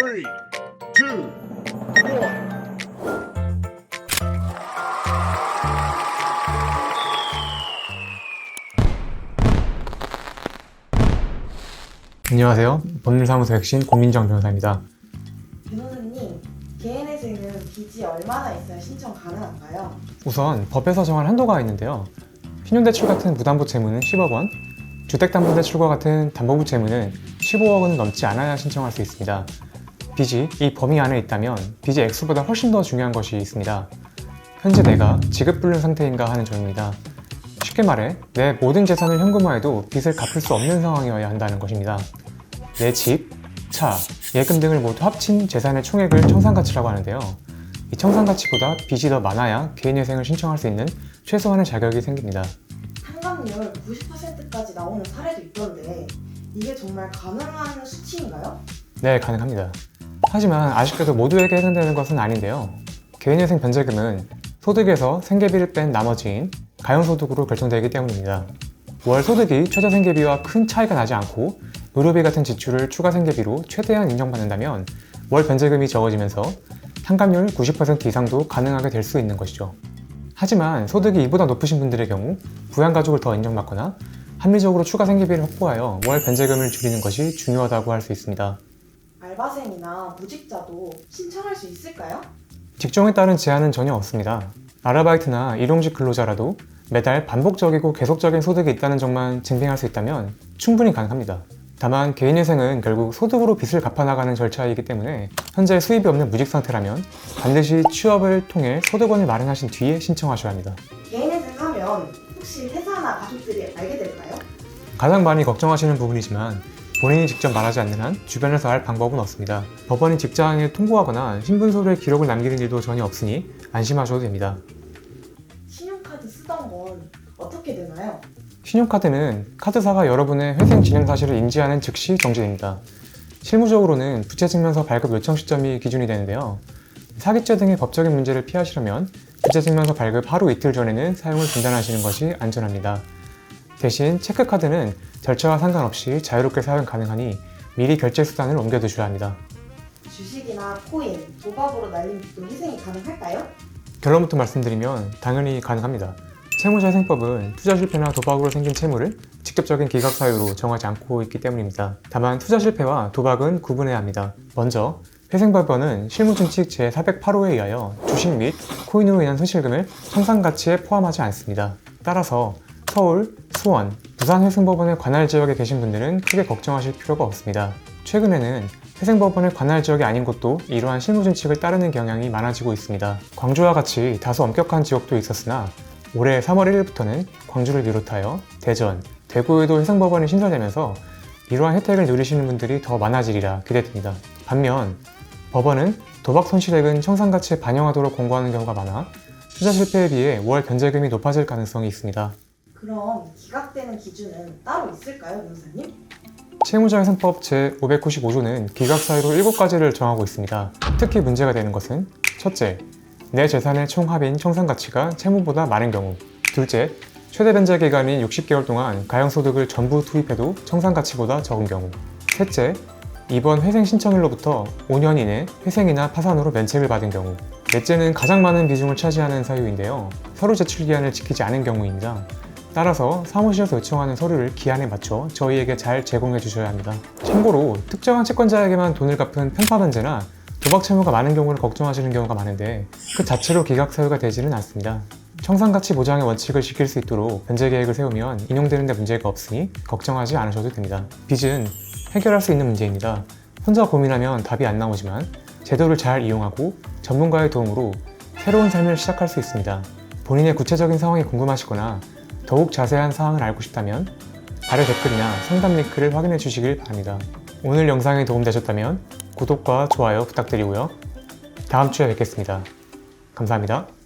three, two, one. 안녕하세요. 법률사무소 혁신 고민정 변호사입니다. 변호사님, 개인회생은 빚이 얼마나 있어야 신청 가능한가요? 우선 법에서 정한 한도가 있는데요. 신용대출 같은 무담보 채무는 10억 원, 주택담보대출과 같은 담보부 채무는 15억 원은 넘지 않아야 신청할 수 있습니다. 빚이 이 범위 안에 있다면 빚의 액수보다 훨씬 더 중요한 것이 있습니다. 현재 내가 지급불능 상태인가 하는 점입니다. 쉽게 말해 내 모든 재산을 현금화해도 빚을 갚을 수 없는 상황이어야 한다는 것입니다. 내 집, 차, 예금 등을 모두 합친 재산의 총액을 청산가치라고 하는데요. 이 청산가치보다 빚이 더 많아야 개인회생을 신청할 수 있는 최소한의 자격이 생깁니다. 탕감률 90%까지 나오는 사례도 있던데 이게 정말 가능한 수치인가요? 네, 가능합니다. 하지만 아쉽게도 모두에게 해당되는 것은 아닌데요. 개인회생 변제금은 소득에서 생계비를 뺀 나머지인 가용소득으로 결정되기 때문입니다. 월 소득이 최저 생계비와 큰 차이가 나지 않고 의료비 같은 지출을 추가 생계비로 최대한 인정받는다면 월 변제금이 적어지면서 탕감률 90% 이상도 가능하게 될 수 있는 것이죠. 하지만 소득이 이보다 높으신 분들의 경우 부양가족을 더 인정받거나 합리적으로 추가 생계비를 확보하여 월 변제금을 줄이는 것이 중요하다고 할 수 있습니다. 알바생이나 무직자도 신청할 수 있을까요? 직종에 따른 제한은 전혀 없습니다. 아르바이트나 일용직 근로자라도 매달 반복적이고 계속적인 소득이 있다는 점만 증빙할 수 있다면 충분히 가능합니다. 다만 개인회생은 결국 소득으로 빚을 갚아나가는 절차이기 때문에 현재 수입이 없는 무직 상태라면 반드시 취업을 통해 소득원을 마련하신 뒤에 신청하셔야 합니다. 개인회생하면 혹시 회사나 가족들이 알게 될까요? 가장 많이 걱정하시는 부분이지만 본인이 직접 말하지 않는 한 주변에서 알 방법은 없습니다. 법원이 직장에 통보하거나 신분서류에 기록을 남기는 일도 전혀 없으니 안심하셔도 됩니다. 신용카드 쓰던 건 어떻게 되나요? 신용카드는 카드사가 여러분의 회생 진행 사실을 인지하는 즉시 정지됩니다. 실무적으로는 부채 증명서 발급 요청 시점이 기준이 되는데요. 사기죄 등의 법적인 문제를 피하시려면 부채 증명서 발급 하루 이틀 전에는 사용을 중단하시는 것이 안전합니다. 대신 체크카드는 절차와 상관없이 자유롭게 사용 가능하니 미리 결제 수단을 옮겨두셔야 합니다. 주식이나 코인, 도박으로 날린 빚도 희생이 가능할까요? 결론부터 말씀드리면 당연히 가능합니다. 채무자생법은 투자 실패나 도박으로 생긴 채무를 직접적인 기각 사유로 정하지 않고 있기 때문입니다. 다만 투자 실패와 도박은 구분해야 합니다. 먼저 회생법원은 실무준칙 제408호에 의하여 주식 및 코인으로 인한 손실금을 청산가치에 포함하지 않습니다. 따라서 서울, 수원, 부산 회생법원의 관할 지역에 계신 분들은 크게 걱정하실 필요가 없습니다. 최근에는 회생법원의 관할 지역이 아닌 곳도 이러한 실무준칙을 따르는 경향이 많아지고 있습니다. 광주와 같이 다소 엄격한 지역도 있었으나 올해 3월 1일부터는 광주를 비롯하여 대전, 대구에도 회생법원이 신설되면서 이러한 혜택을 누리시는 분들이 더 많아지리라 기대됩니다. 반면 법원은 도박 손실액은 청산가치에 반영하도록 공고하는 경우가 많아 투자 실패에 비해 월 변제금이 높아질 가능성이 있습니다. 그럼 기각되는 기준은 따로 있을까요, 변호사님? 채무자회생법 제595조는 기각 사유로 7가지를 정하고 있습니다. 특히 문제가 되는 것은 첫째, 내 재산의 총 합인 청산 가치가 채무보다 많은 경우 둘째, 최대 변제 기간이 60개월 동안 가용소득을 전부 투입해도 청산 가치보다 적은 경우 셋째, 이번 회생 신청일로부터 5년 이내 회생이나 파산으로 면책을 받은 경우 넷째는 가장 많은 비중을 차지하는 사유인데요. 서류 제출 기한을 지키지 않은 경우입니다. 따라서 사무실에서 요청하는 서류를 기한에 맞춰 저희에게 잘 제공해 주셔야 합니다. 참고로 특정한 채권자에게만 돈을 갚은 편파 변제나 도박 채무가 많은 경우를 걱정하시는 경우가 많은데 그 자체로 기각 사유가 되지는 않습니다. 청산가치 보장의 원칙을 지킬 수 있도록 변제 계획을 세우면 인용되는 데 문제가 없으니 걱정하지 않으셔도 됩니다. 빚은 해결할 수 있는 문제입니다. 혼자 고민하면 답이 안 나오지만 제도를 잘 이용하고 전문가의 도움으로 새로운 삶을 시작할 수 있습니다. 본인의 구체적인 상황이 궁금하시거나 더욱 자세한 사항을 알고 싶다면 아래 댓글이나 상담 링크를 확인해 주시길 바랍니다. 오늘 영상이 도움되셨다면 구독과 좋아요 부탁드리고요. 다음 주에 뵙겠습니다. 감사합니다.